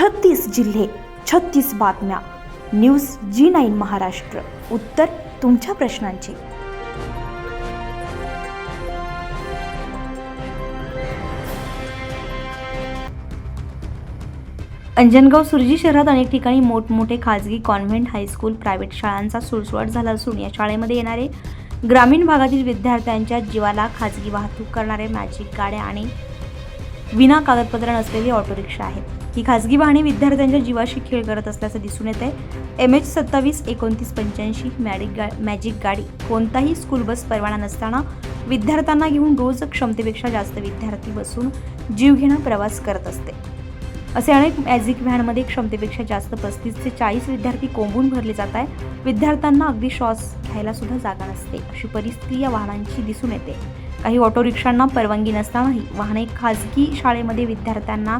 छत्तीस जिल्हे छत्तीस बातम्या. News G nine Maharashtra. उत्तर तुमच्या प्रश्नांची. अंजनगाव सुरजी शहरात अनेक ठिकाणी मोठमोठे खाजगी कॉन्व्हेंट हायस्कूल प्रायव्हेट शाळांचा सुळसुळाट झाला असून या शाळेमध्ये येणारे ग्रामीण भागातील विद्यार्थ्यांच्या जीवाला खाजगी वाहतूक करणारे मॅजिक गाड्या आणि विना कागदपत्र नसलेली ऑटो रिक्षा आहेत. ही खाजगी वाहने विद्यार्थ्यांच्या जीवाशी खेळ करत असल्याचं दिसून येत आहे एम एच सत्तावीस एकोणतीस पंच्याऐंशी मॅडिक गा मॅजिक गाडी कोणताही स्कूल बस परवाना नसताना विद्यार्थ्यांना घेऊन रोज क्षमतेपेक्षा जास्त विद्यार्थी बसून जीवघेणा प्रवास करत असते. असे अनेक मॅजिक व्हॅनमध्ये क्षमतेपेक्षा जास्त पस्तीस ते चाळीस विद्यार्थी कोंबून भरले जात आहे विद्यार्थ्यांना अगदी श्वास घ्यायला सुद्धा जागा नसते. अशी परिस्थिती या वाहनांची दिसून येते. काही ऑटो रिक्षांना परवानगी नसतानाही वाहने खाजगी शाळेमध्ये विद्यार्थ्यांना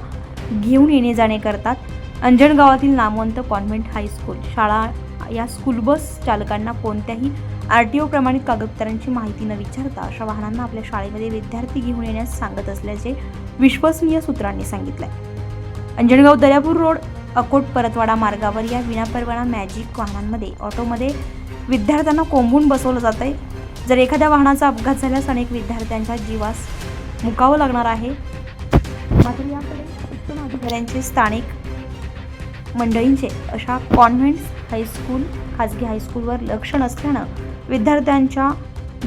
घेऊन येणे जाणे करतात. अंजण गावातील नामवंत कॉन्व्हेंट हायस्कूल शाळा या स्कूल बस चालकांना कोणत्याही आर टी ओ प्रमाणित कागदपत्रांची माहिती न विचारता अशा वाहनांना आपल्या शाळेमध्ये विद्यार्थी घेऊन येण्यास सांगत असल्याचे विश्वसनीय सूत्रांनी सांगितलंय. अंजणगाव दर्यापूर रोड अकोट परतवाडा मार्गावर या विनापरवाना मॅजिक वाहनांमध्ये ऑटोमध्ये विद्यार्थ्यांना कोंबून बसवलं जात आहे जर एखाद्या वाहनाचा अपघात झाल्यास अनेक विद्यार्थ्यांच्या जीवास मुकावं लागणार आहे. मात्र याकडे अधिकाऱ्यांचे स्थानिक मंडळींचे अशा कॉन्व्हेंट्स हायस्कूल खाजगी हायस्कूलवर लक्ष नसल्यानं विद्यार्थ्यांच्या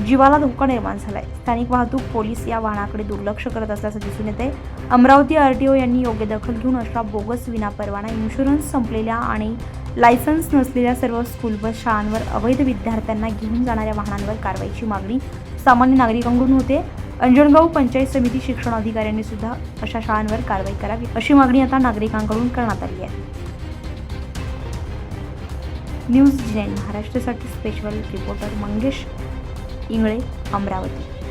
जीवाला धोका निर्माण झाला आहे स्थानिक वाहतूक पोलीस या वाहनाकडे दुर्लक्ष करत असल्याचं दिसून येते अमरावती आर टी ओ यांनी योग्य दखल घेऊन अशा बोगस विनापरवाना इन्शुरन्स संपलेल्या आणि लायसन्स नसलेल्या सर्व स्कूल बस शाळांवर अवैध विद्यार्थ्यांना घेऊन जाणाऱ्या वाहनांवर कारवाईची मागणी सामान्य नागरिकांकडून होते. अंजणगाव पंचायत समिती शिक्षण अधिकाऱ्यांनी सुद्धा अशा शाळांवर कारवाई करावी अशी मागणी आता नागरिकांकडून करण्यात आली आहे. न्यूज जी नाईन महाराष्ट्रासाठी स्पेशल रिपोर्टर मंगेश इंगळे अमरावती.